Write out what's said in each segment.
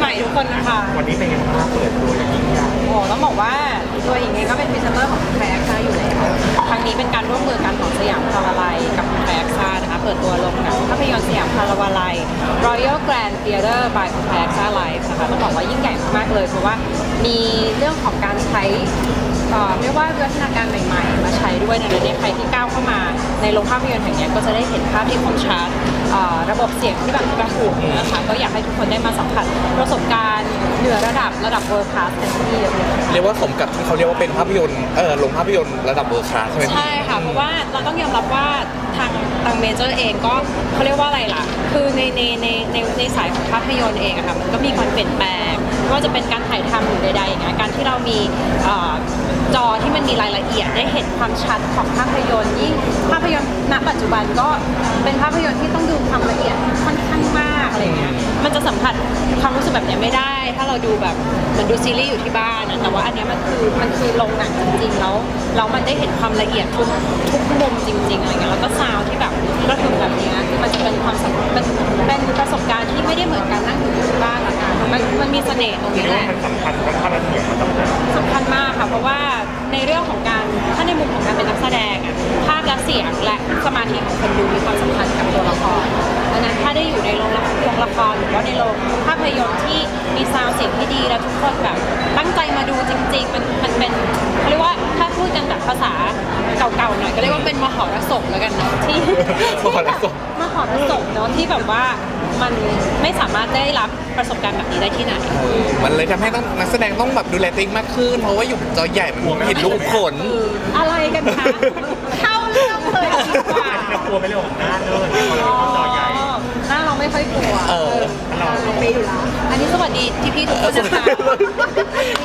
ใหม่ทุกคนนะคะวันนี้เป็นยังไงบ้างเปิดตัวอย่างยิ่งใหญ่โอ้ต้องบอกว่าตัวหญิงเองก็เป็นพรีเซนเตอร์ของแคร์ซ่าอยู่แล้วครั้งนี้เป็นการร่วมมือกันของสยามพาราไลยกับแคร์ซ่านะคะ เปิดตัวลงหนังภาพยนตร์สยามพาราไลย Royal Grand Theatre by แคร์ซ่าไลฟ์นะคะต้องบอกว่ายิ่งใหญ่มากๆเลย เพราะว่ามีเรื่องของการใช้ เอ่อเรียกว่าวิวัฒนาการใหม่ๆ มาใช้ด้วยในประเทศใครที่ก้าวเข้ามาในโรงภาพยนตร์แห่งนี้ก็จะได้เห็นภาพที่คมชัดระบบเสียงที่แบบกระหึ่มนะคะก็อยากให้ทุกคนได้มาสัมผัสประสบการณ์เหนือระดับระดับ world class กันที่นี่เลยเรียกว่าสมกับที่เขาเรียกว่าเป็นภาพยนตร์เออลงภาพยนตร์ระดับเวอร์คลาสใช่ไหมใช่ค่ะเพราะว่าเราต้องยอมรับว่าทางทางเมเจอร์เองก็เขาเรียกว่าอะไรล่ะ คือในในในในในสายของภาพยนตร์เองอะค่ะมันก็มีการเปลี่ยนแปลง ไม่ว่าจะเป็นการถ่ายทำหรือใดๆอย่างเงี้ยการที่เรามีเอ่อจอที่มันมีรายละเอียดได้เห็นความชัดของภาพยนตร์ยิ่งภาพยนตร์ณปัจจุบันก็เป็นภาพยนตร์ที่ต้องดูความละเอียดค่อนข้างมากอะไรเงี้ยมันจะสัมผัสความรู้สึกแบบเนี้ยไม่ได้ ถ้าเราดูแบบเหมือนดูซีรีส์อยู่ที่บ้านอะแต่ว่าอันเนี้ยมันคือมันคือโรงหนังจริงๆแล้วแล้วมันได้เห็นความละเอียดทุกทุกมุมจริงๆอะไรเงี้ยแล้วก็ซาวด์ที่แบบกระหึ่มแบบเนี้ยคือมันจะเป็นความสัมเป็นเป็นประสบการณ์ที่ไม่ได้เหมือนการนั่งอยู่ที่บ้านอะค่ะ มันมันมีเสน่ห์ตรงเรียนี้กแหว่าละมันสำคัญกับภาพและเสียงมันสำคัญสำคัญมากค่ะ เพราะว่าในเรื่องของการถ้าในมุมของการเป็นนักแสดงอะภาพและเสียงและสมาธิของคนดูมีความสำคัญกับตัวละครดังนั้นถ้าได้อยู่ในโรงละโรงละครหรือว่าในโรงภาพยนตร์ที่มีซาวด์เสียงที่ดีแล้วทุกคนแบบตั้งใจมาดูจริงๆมันมันเป็นเขาเรียกว่าถ้าพูดกันแบบภาษาเก่าๆหน่อยก็เรียกว่าเป็นมหรสพแล้วกันเนาะที่มหรสพมหรสพเนาะที่แบบว่ามันไม่สามารถได้รับประสบการณ์แบบนี้ได้ที่ไหนเออมันเลยทำให้ต้องนักแสดงต้องแบบดูแลตัวเองมากขึ้น เพราะว่าอยู่บนจอใหญ่มันเห็นรูปขน อะไรกันคะ เข้าเรื่องเลยดีกว่าเรากลัวไปเรื่องของหน้าเลยพอเราเป็นจอใหญ่ หน้าเราไม่ค่อยกลัวเออ เราเราไปอยู่แล้วอันนี้สวัสดีพี่พี่ๆทุกคนนะคะ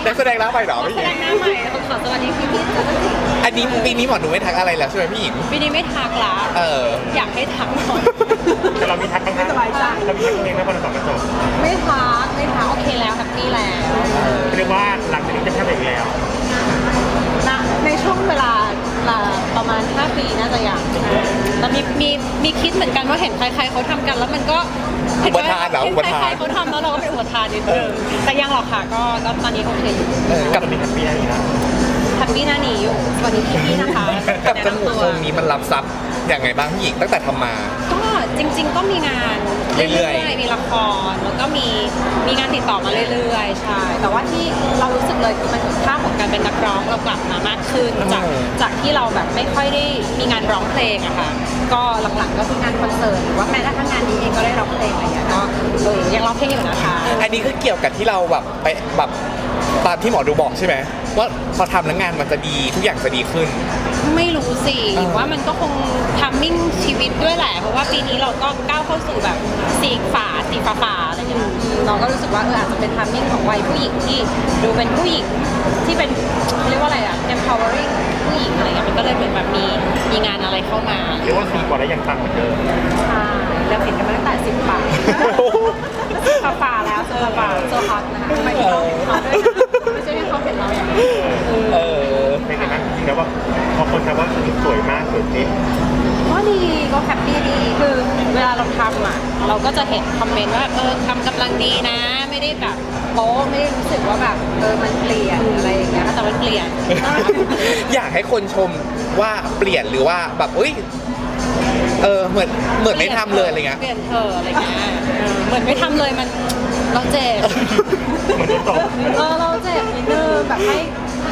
นักแสดงหน้าใหม่เหรอนักพี่แสหญิงดงหน้าใหม่ขอสวัสดีพี่พี่ๆทุกคนอันนี้ปีนี้หมอหนูไม่ทักอะไรแล้วใช่ไหมพี่หญิง ปีนี้ไม่ทักละเออ อยากให้ทักหน่อยแต่เรามีทักบ้างนะเรามีทักตัวเองนะบนสองกระจก ยกว่าหลังจากนี้จะแค่แบบแล้ว ณในช่วงเวลาละประมาณ 5 ปีน่าจะยังแต่มีมีมีคิดเหมือนกันว่าเห็นใครๆเขาทำกันแล้วมันก็เห็นอุปทานเหรอเห็นอุปทานใครๆเขาทำแล้วเราก็เป็นอุปทานนิดนึงแต่ยังหรอกค่ะก็ก็ตอนนี้โอเคอยู่เออกักับบมีแฮปปี้อะไรนะแฮปปี้หน้าหนีอยู่สวัสดีพี่ๆนะคะกับจมูกทรงนี้มันรับซับอย่างไงบ้างพี่หญิงตั้งแต่ทำมา ก็จริง ๆ ก็มีงานเรื่เรื่ออยยๆมี ละครแล้วก็มีมีงานติดต่อมาเรื่อยๆใช่แต่ว่าที่เรารู้สึกเลยคือมันค่าของการเป็นนักร้องเรากลับมามากขึ้นจากเออจากที่เราแบบไม่ค่อยได้มีงานร้องเพลงอะค่ะก็หลังๆก็คืองานคอนเสิร์ตหรือว่าแม้กระทั่งงานนี้เองก็ได้ร้องเพลงอะไรอย่างเงี้ยก็เออยังร้องเพลงอยู่นะคะอันนี้คือเกี่ยวกับที่เราแบบไปแบบตามที่หมอดูบอกใช่ไหมว่าพอทำแล้วงานมันจะดีทุกอย่างจะดีขึ้น ไม่รู้สิเออว่ามันก็คงทัมมิ่งชีวิตด้วยแหละ เพราะว่าปีนี้เราก็ก้าวเข้าสู่แบบสีฝาสีฟ้าฝาๆอะไรอย่างเงี้ยอืมเราก็รู้สึกว่าเอออาจจะเป็นทัมมิ่งของวัยผู้หญิงที่ดูเป็นผู้หญิงที่เป็นเรียกว่าอะไรอะ empowering ผู้หญิงอะไรเงี้ยมันก็เลยเหมือนแบบมีมีงานอะไรเข้ามาเรียกว่าสีกว่าแล้วยังปังเหมือนเดิมใช่เราเห็นกันมาตั้งแต่สิบปากฟ้าฝาๆแล้วโซฟาโซฮอตนะคะทำไมถึงเราเห็นเขาด้วยนะไม่ใช่ให้ เขาเห็นเราอย่างนี้เออเป็นไงบ้างจริงๆแล้วว่าพอคนทำว่าสวยมากสวยเป๊ะก็ดีก็แฮปปี้ดีคือเวลาเราทำอะ เราก็จะเห็นคอมเมนต์ว่าเออทำกำลังดีนะ ไม่ได้แบบโป๊ไม่ได้รู้สึกว่าแบบเออมันเปลี่ยนหรืออะไรอย่างเงี้ยแต่มันเปลี่ยน อยากให้คนชมว่าเปลี่ยนหรือว่าแบบเอ้ยเออเหมือนเหมือนไม่ทำเลยอะไรเงี้ย เปลี่ยนเธอะอะไรเงี้ยเออเหมือนไม่ทำเลยมันเราเจ็บเหมือนโดนตบ เออเราเจ็บนิดนึง แบบให้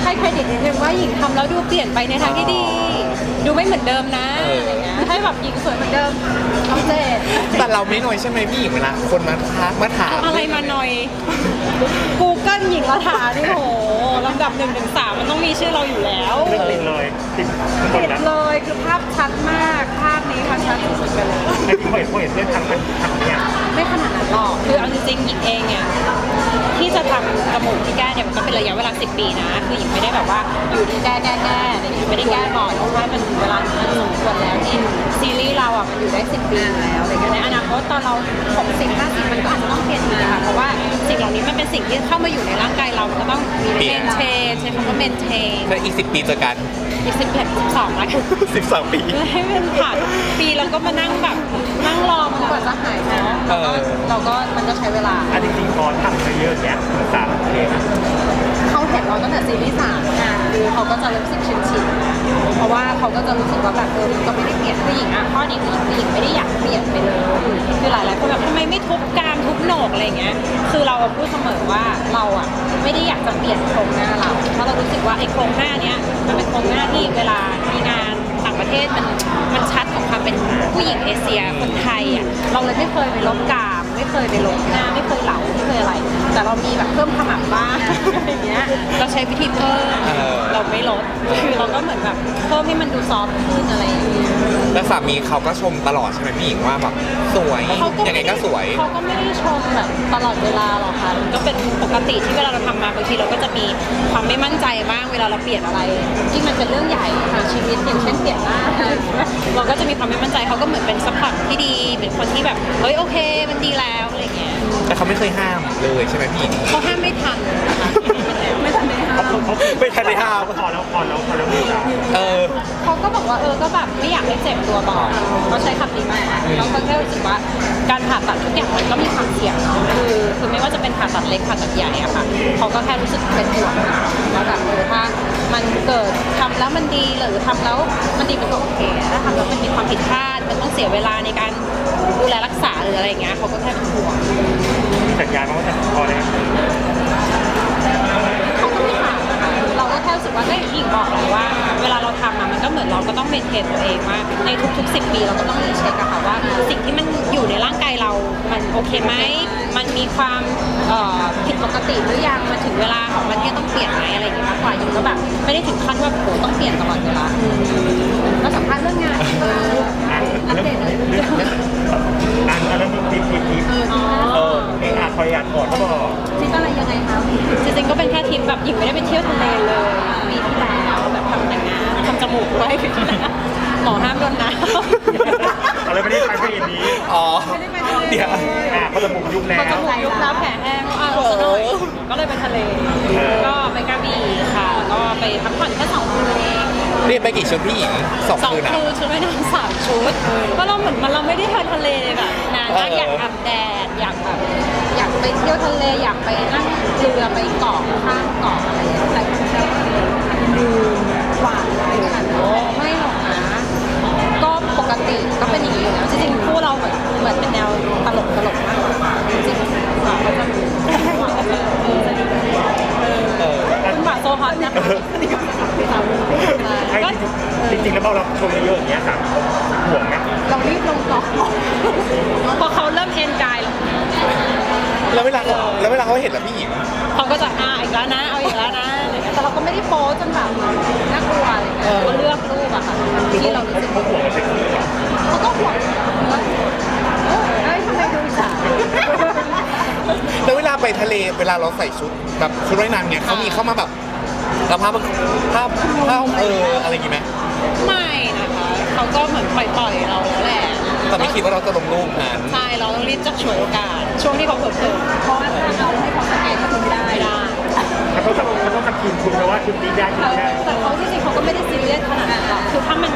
ให้เครดิตนิดนึงว่าหญิงทำแล้วดูเปลี่ยนไปในทางที่ดี ดูไม่เหมือนเดิมนะเออออะไรเงี้ยให้แบบหญิงสวยเหมือนเดิมเราเจ็บแต่เราไม่น้อยใช่ไหมพี่หญิงเวลาคนมาทักมาถามอะไรมาหน่อย Google หญิงรัฐานี่โหลำดับหนึ่งถึงสามมันต้องมีชื่อเราอยู่แล้วเรื่องติดเลยติดคนติดนะเลยคือภาพชัดมากภาพนี้ค่ะชัดสุดๆไปเลยไอ้ที่พอเห็นพอเห็นเพื่อนทำมันทำเนี่ยไม่ขนาดนั้นหรอกคือเอาจริงๆหญิงเองเนี่ยที่จะทำจมูกที่แก้เนี่ยมันก็เป็นระยะเวลา 10 ปีนะ คือหญิงไม่ได้แบบว่าอยู่ที่แก้แก้แก้อะไรอย่างเงี้ยไม่ได้แก้บ่อยใช่มันถึงเวลาที่มันสมควรแล้วที่ซีรีส์เราอะมันอยู่ได้ 10 ปีแล้วอะไรเงี้ยในอนาคตตอนเรา 60 50 มันก็อาจจะต้องเปลี่ยนอีกนะคะเพราะว่าสิ่งเหล่านี้มันเป็นสิ่งที่เข้ามาอยู่ในร่างกายเรามันก็ต้องมีเมนเทนใช้คำว่าเมนเทนถ้าอีกสิบปีเจอกันอีกสิบเอ็ดสิบสองแล้วกัน12ปีให้มันผ่านปีแล้วก็มานั่งแบบนั่งรอมันกว่าจะหายเนาะเออเราก็มันก็ใช้เวลา อันจริงๆพอทำมาเยอะเนี้ยสามเพลงเขาเห็นเราตั้งแต่ซีรีส์สามคือเขาก็จะรู้สึกชินชินๆเพราะว่าเขาก็จะรู้สึกว่าแบบเออมันก็ไม่ได้เปลี่ยนผู้หญิงอะข้อดีผู้หญิงผู้หญิงไม่ได้อยากเปลี่ยนไปเลยคือหลายๆคนแบบทำไมไม่ทุบกรามทุบโหนกอะไรเงี้ย คือเราพูดเสมอว่าเราอะไม่ได้อยากจะเปลี่ยนโครงหน้าเราเพราะเรารู้สึกว่าไอ้โครงหน้าเนี้ยมันเป็นโครงหน้าที่เวลามีงานต่างประเทศมันมันชัดของความ เป็นผู้หญิงเอเชียคนไทยอะเราเลยไม่เคยไปลบกา ไม่เคยไปลบหน้าไม่เคยเหลาไม่เคยอะไร แต่เรามีแบบเพิ่มขมับบ้างอะไรเงี้ยเราใช้วิธีเพิ่มเออ เราไม่ลดคือเราก็เหมือนแบบเพิ่มให้มันดูซอฟต์ขึ้นอะไรอย่างเงี้ยแล้วสามีเขาก็ชมตลอดใช่ไหมพี่หญิงว่าแบบสวยเขาก็ยังไงก็สวย เขาก็ไม่ได้ชมแบบตลอดเวลาหรอกค่ะมันก็เป็นปกติที่เวลาเราทำมาบางทีเราก็จะมีความไม่มั่นใจบ้างเวลาเราเปลี่ยนอะไรที่งมันเป็นเรื่องใหญ่ในชีวิตอย่างเช่นเปลี่ยนหน้าเราก็จะมีความไม่มั่นใจเขาก็เหมือนเป็นซัพพอร์ตที่ดีเป็นคนที่แบบเฮ้ยโอเค มันดีแล้วอะไรเงี้ย แต่เขาไม่เคยห้ามเลยใช่ไหมพี่หญิงเขาห้ามไม่ทันนะคะไม่ทันไม่ห้ามเขาไม่ทันได้ห้ามพอแล้วพอแล้วพอแล้วเออ เขาก็บอกว่าเออก็แบบไม่อยากให้เจ็บตัวบอกเขาใช้คำนี้มากแล้วก็แค่รู้สึกว่าการผ่าตัดทุกอย่างมันก็มีความเสี่ยงเนาะคือคือไม่ว่าจะเป็นผ่าตัดเล็กผ่าตัดใหญ่อะค่ะเขาก็แค่รู้สึกเป็นห่วงว่าแบบเออถ้ามันเกิดทำแล้วมันดีหรือทำแล้วมันดีมันก็โอเคถ้าทำแล้วมันมีความผิดพลาดมันต้องเสียเวลาในการ ดูแลรักษาหรืออะไรอย่างเงี้ยเขาก็แค่เป็นห่วง มีสัญญาณมาว่าจะพอแล้ว ต้องเมนเทนตัวเองว่าในทุกๆ 10 ปีเราก็ต้องรีเช็คอะค่ะว่า สิ่งที่มันอยู่ในร่างกายเรา มันโอเคไหม มันมีความผิดปกติหรือยัง มันถึงเวลาของมันที่ต้องเปลี่ยนไหมอะไรอย่างเงี้ยมากกว่าหญิงก็แบบไม่ได้ถึงขั้นว่าโหต้องเปลี่ยนตลอดเวลาก็สัมภาษณ์เรื่องงานเอออะอัปเรื่องเดตเลยเรื่องเรื่องอะแล้วมีทีมทีมทีมอ๋อเออเองอะคอยอ่านก่อนก็บอกทิปอะไรยังไงคะจริงๆก็เป็นแค่ทิปแบบหญิงไม่ได้ไปเที่ยวทะเลเลยปีที่แล้ว ทำแต่งงานทำจมูกไว้ปีที่แล้วหมอห้ามโดนน้ำอะไรไม่ได้ไปเพราะเอ็นนี้อ๋อ เดี๋ยวอะเขาจะมุกยุบแล้เขาวจมูกยุบแล้วแผลแห้งก็เอาซะหน่อยก็เลยไปทะเล เออ ก็ไปกระบี่ค่ะ ก็ไปพักผ่อนแค่สองคืนเอง เรียกไปกี่ชุดพี่หญิงสองสองคืนอะคืนชุดว่ายน้ำสามชุดก็เราเหมือนมันเราไม่ได้ไปทะเลแบบนานมากเออออยากอาบแดดอยากแบบอยากไปเที่ยวทะเลอยากไปนั่งเรือไปเกาะข้ามเกาะอะไรอย่างเงี้ยแต่ ก็เป็นอย่างนี้อยู่แล้วจริงๆคู่เราเหมือนเหมือนเป็นแนวตลกตลกมากกว่าจริงๆค่ะก็จะมีเออคุณหวาโซฮอตนะคะให้ก็จริงๆจริงๆแล้วพอเราชมเยอะๆอย่างเงี้ยสามห่วงไหมเรารีบลงต่อพอเขาเริ่มเอ็นกาย แล้วแล้วเวลาเขาแล้วเวลาเขาเห็นแล้วพี่หญิงเขาก็จะอ่าอีกแล้วนะ เอาอีกแล้วนะอะไรเงี้ยแต่เราก็ไม่ได้โป๊จนแบบน่ากลัวอะไรเงี้ยก็เลือกรูปอะค่ะคือที่เขาเรารู้สึกเขาห่วงเราเซ็กซี่เหรอเขาก็ห่วงว่าเออเอ้ยทำไมดูสาวแล้วเวลาไปทะเลเวลาเราใส่ชุดแบบชุดว่ายน้ำเนี่ยเขามีเข้ามาแบบเราภาพภาพภาพเอออะไรอย่างงี้ไหมไม่นะคะเขาก็เหมือนปล่อยๆเราแล้วแหละ แต่ไม่คิดว่าเราจะลงรูปนั้นใช่เราต้องรีบจักฉวยโอกาส ช่วงที่เขาเผลอๆเพราะว่าถ้าเราให้เขาสแกนก็คงไม่ได้ไม่ได้เขาต้องเขาต้องสกินคุณนะว่าชุดนี้ได้ชุดเขานี้ได้แต่เขาจริงๆเขาก็ไม่ได้ซีเรียสขนาดนั้นหรอกคือถ้ามัน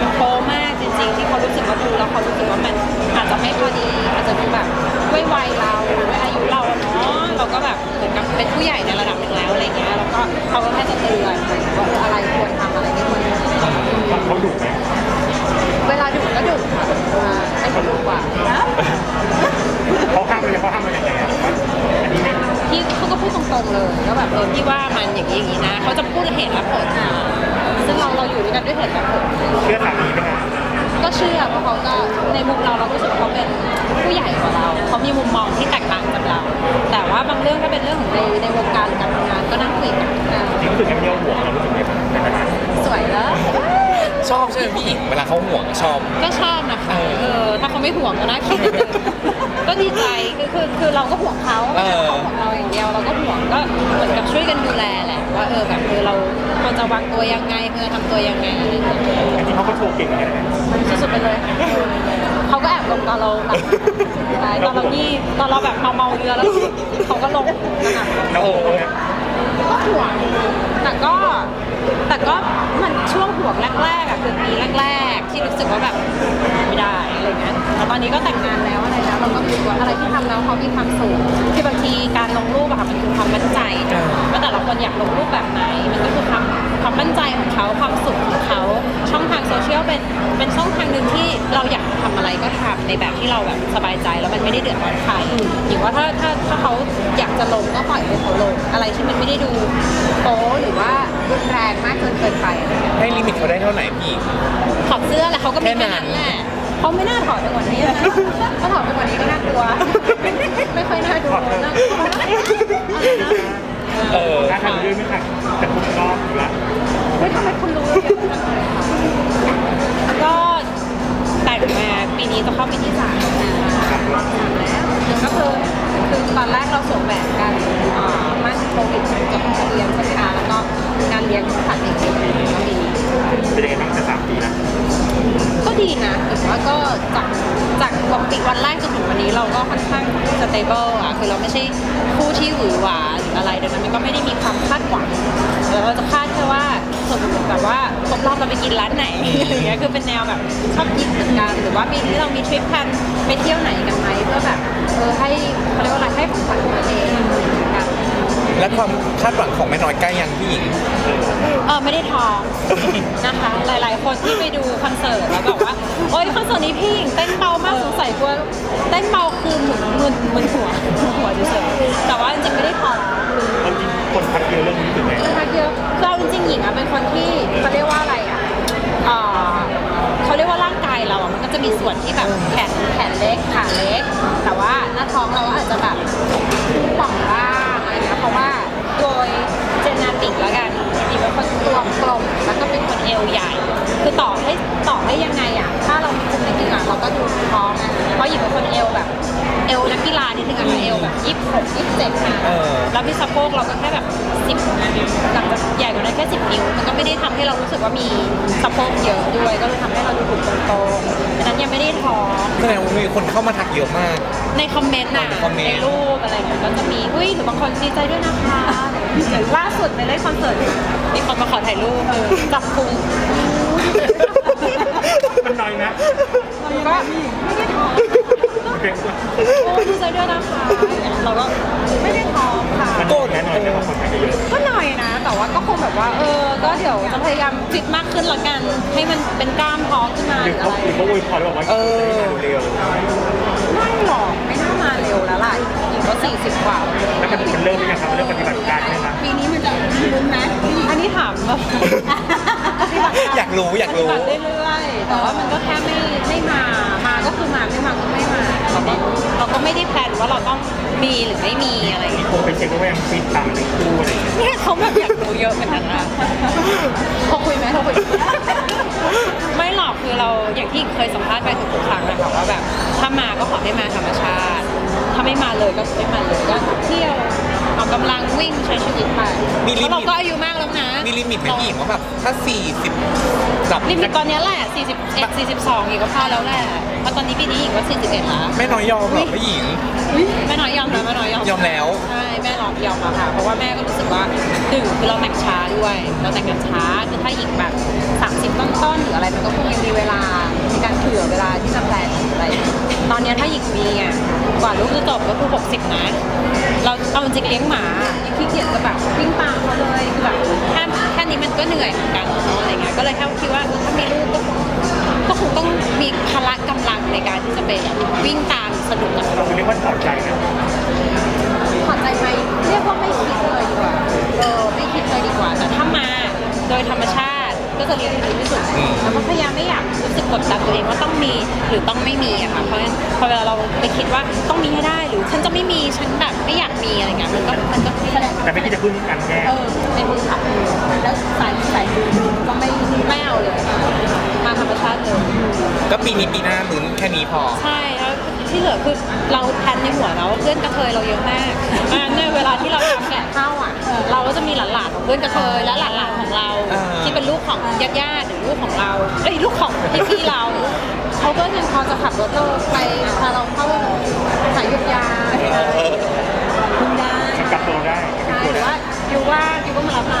มันโปมากจริง ๆ ที่เขารู้สึกว่าดูแล้วเขารู้สึกว่ามันอาจจะไม่พอดีอาจจะดูแบบด้วยวัยเราด้วยอายุเราอะเนาะเราก็แบบเหมือนกับเป็นผู้ใหญ่ในระดับหนึ่งแล้วอะไรเงี้ยแล้วก็เขาก็แค่จะเตือนว่าเอออะไรควรทำอะไรไม่ควรทำ เขาดุไหม เขาห้ามเลยเขาห้ามมาอย่างไรอะอันนี้ไม่พี่เขาก็พูดตรงๆเลยก็แบบเออพี่ว่ามันอย่างนี้อย่างนี้นะเขาจะพูดเหตุและผลซึ่งเราเราอยู่ด้วยกันด้วยเหตุและผลเชื่อสามีไหมคะก็เชื่อเพราะเขาก็ในมุมเราเรารู้สึกว่าเขาเป็นผู้ใหญ่กว่าเราเขามีมุมมองที่แตกต่างจากเรา แต่ว่าบางเรื่องก็เป็นเรื่องของในในวงการหรือการทำงานก็นั่งคุยกันอ่าจริงรู้สึกยังไม่ยอมห่วงเรารู้สึกไงบ้างในขณะนี้สวยแล้ว ชอบใช่ไหมพี่หญิงเวลาเขาห่วงชอบ ก็ชอบนะคะ เออเออถ้า เขาไม่ห่วงก็น่าคิดนิดนึงก็ดีใจคือคือคือเราก็ห่วงเขาไม่ใช่ว่าเขาห่วงเราอย่างเดียวเราก็ห่วงก็เหมือนกับช่วยกันดูแลแหละว่าเออแบบเออเราควรจะวางตัวยังไงควรจะทำตัวยังไงอะไรอย่างเงี้ยจริงๆเขาก็โชว์เก่งเหมือนกันนะสุดๆไปเลยเขาก็แอบลงตอนเราแบบใช่ตอนเรางีบตอนเราแบบเมาเมาๆเรือแล้วเขาก็ลงนะคะแล้วโอ้โหเนี่ยก็ห่วงแต่ก็แต่ก็มันช่วงห่วงแรกๆอะคือปีแรก ๆ ที่รู้สึกว่าแบบ อนนี้ก็แต่งงานแล้วอะไรแล้วเราก็รู้สึกว่าอะไรที่ทำแล้วเขามีความสุขคือบางทีการลงรูปอะค่ะมันคือความมั่นใจว่าแต่ละคนอยากลงรูปแบบไหนมันก็คือความความมั่นใจของเขาความสุขของเขาช่องทางโซเชียลเป็นเป็นช่องทางหนึ่งที่เราอยากทำอะไรก็ทำในแบบที่เราแบบสบายใจแล้วมันไม่ได้เดือดร้อนใครหรือว่าถ้าถ้าถ้าเขาอยากจะลงก็ปล่อยให้เขาลงอะไรที่มันไม่ได้ดูโป๊หรือว่ารุนแรงมากจนเกินไปอะไรเงี้ยให้ลิมิตเขาได้เท่าไหร่พี่ถอดเสื้อแล้วเขาก็มีแค่แค่นั้นั้นน แหละ เขาไม่น่าถอดไปกว่านี้นะถ้าถอดไปกว่านี้ก็น่ากลัว ไม่ค่อยน่าดูน่ากลัวอะไรนะเออถ้าทำเรื่องไม่ค่ะจะครบรอบอยู่แล้วเฮ้ยทำไมคุณรู้เยอะจังเลยคะก็แต่งมาปีนี้จะเข้าปีที่สามแล้วก็คือคือตอนแรกเราสวมแหวนกันอ่ามั่นโควิดมันจะต้องเรียนใช่ไหม เราไม่ใช่คู่ที่หวือหวาหรืออะไรดังนั้นมันก็ไม่ได้มีความคาดหวังแต่เราจะคาดแค่ว่าสมมติแบบว่าครบรอบเราไปกินร้านไหนอย่างเงี้ยคือเป็นแนวแบบชอบกินเหมือนกันหรือว่ามีที่เรามีทริปแพลนไปเที่ยวไหนกันไหมเพื่อแบบเออให้เขาเรียกว่าอะไรให้ของขวัญตัวเอง และความคาดหวังของแม่น้อยใกล้ยังพี่หญิง เออไม่ได้ท้อง นะคะ หลายๆ คนที่ไปดูคอนเสิร์ตแล้วบอกว่า โอ๊ยคอนเสิร์ตนี้พี่หญิงเต้นเบามากสงสัยกลัวเต้นเบาคือหมุนหมุนหมุนหัวหมุนหัวเฉยๆแต่ว่าจริงๆไม่ได้ท้องเอาจริงคนพัดเยอะเรื่องนี้ถึงไหมนะคะเยอะคือเอาจริงๆหญิงอะเป็นคนที่เขาเรียกว่าอะไรอะเอ่อเขาเรียกว่าร่างกายเราอะมันก็จะมีส่วนที่แบบแขนแขนเล็กขาเล็ก แต่ว่าหน้าท้องเราอาจจะแบบป่องบ้าง เอวนักกีฬานิดนึงอะค่ะเอวแบบยี่สิบหกยี่สิบเจ็ดค่ะเออ แล้วพี่สะโพกเราก็แค่แบบสิบหลังจากใหญ่กว่านั้นแค่สิบนิ้วมันก็ไม่ได้ทำให้เรารู้สึกว่ามีสะโพกเยอะด้วย ก็เลยทำให้เราดูถูกตรงๆดังนั้นยังไม่ได้ท้องแสดงว่ามีคนเข้ามาทักเยอะมาก ในคอมเมนต์น่ะในคอมเมนต์ ในรูปอะไรเงี้ยก็จะมีอุ้ยหรือบางคนดีใจด้วยนะคะอย่างล่าสุดไปเล่นคอนเสิร์ตมามีคนมาขอถ่ายรูปเออจับพุง มันน้อยนะ ก็ไม่ได้ท้องเก่งกว่า โอ้ดีใจด้วยนะคะเราก็ไม่ได้ท้องค่ะมันโกรธแน่นอนเลยว่าคนพัดเยอะก็หน่อยนะ แต่ว่าก็คงแบบว่า เออ ก็เดี๋ยวจะพยายามฟิตมากขึ้นละกัน ให้มันเป็นกล้ามท้องขึ้นมาหหรืรืออเขาอะไรหรือเขาอวยพรแล้วบอกว่าเออเร็วไม่หรอกไม่น่ามาเร็วแล้วล่ะหญิงก็สี่สิบกว่าแล้วมันมันเริ่มหรือยังครับเริ่มปฏิบัติการใช่ไหมปีนี้มันจะมีลุ้นไหมอันนี้ถามแบบปฏิบัติอยากรู้อยากรู้ ปฏิบัติเรื่อยๆแต่ว่ามันก็แค่ไม่ไม่มา มาก็คือมาไม่มาก็ไม่มา เราก็เราก็ไม่ได้แพลนว่าเราต้องมีหรือไม่มีอะไรอย่างเงี้ย คงไปเช็คว่ายังฟิตตามหนึ่งคู่อะไรอย่างเงี้ยเนี่ยเขาแบบอยากรู้เยอะเหมือนกันนะโทรคุยไหมโทรคุยไม่หรอกคือเราอย่างที่เคยสัมภาษณ์ไปทุกๆครั้งนะคะว่าแบบถ้ามาก็ขอให้มาธรรมชาติ ถ้าไม่มาเลยก็ไม่มาเลยก็เที่ยวออกกำลังวิ่งใช้ชีวิตไปมีลิมิต เพราะเราก็อายุมากแล้วนะมีลิมิตไหมพี่หญิงว่าแบบถ้า 40จับลิมิตตอนเนี้ยแหละ 41 42อีกก็พอแล้วแหละ เพราะตอนนี้ปีนี้อีกก็41แล้วแม่น้อยยอมเหรอพี่หญิง แม่น้อยยอมนะแม่น้อยยอมยอมแล้ว ใช่แม่รอยอมแล้วค่ะ เพราะว่าแม่ก็รู้สึกว่าหนึ่งคือเราแต่งช้าด้วย เราแต่งกันช้าคือถ้าหญิงแบบ30ต้นๆหรืออะไรมันก็คงยังมีเวลาในการเผื่อเวลาที่จะแพลนหรืออะไร ตอนเนี้ยถ้าหญิงมีอะกว่าลูกจะจบก็คือ60นะเราเอาจริงๆเลี้ยงหมายังขี้เกียจจะแบบวิ่งตามเขาเลยคือแบบแค่แค่นี้ มันก็เหนื่อยเหมือนกันเนาะอะไรเงี้ยก็เลยแค่คิดว่าเออถ้ามีลูกก็คงก็คงต้องมีพละกำลังในการที่จะไปแบบวิ่งตามสนุกกับเขาคือเรียกว่าถอดใจนะถอดใจไหมเรียกว่าไม่คิดเลยดีกว่าเออไม่คิดเลยดีกว่าแต่ถ้ามาโดยธรรมชาติ ก็จะเรียนให้ดีที่สุดอืมแล้วก็พยายามไม่อยากรู้สึกกดดันตัวเองว่าต้องมีหรือต้องไม่มีอะค่ะเพราะฉะนั้นพอเวลาเราไปคิดว่าต้องมีให้ได้หรือฉันจะไม่มีฉันแบบไม่อยากมีอะไรเงี้ยมันก็มันก็แสดงแต่ไม่คิดจะพึ่งกันแน่เออเป็นมือขับแล้วสายสายดูก็ไม่ไม่เอาเลยมาธรรมชาติเลยก็ปีนี้ปีหน้าลุ้นแค่นี้พอใช่แล้ว ที่เหลือคือเราแพลนในหัวเราเพื่อนกระเทยเราเยอะมากอ่าในเวลาที่เราทำแกะข้าวอะ เราก็จะมีหลานๆของเพื่อนกระเทยและหลานๆของเรา อ่า ที่เป็นลูกของญาติๆหรือลูกของเราเอ้ยลูกของพี่ๆเราเขาก็ยังพอจะขับรถเราไปพาเราเข้าขายยุกยาเออคุณได้กลับตัวได้ใช่หรือว่าอยู่ว่าอยู่ก็มารับมา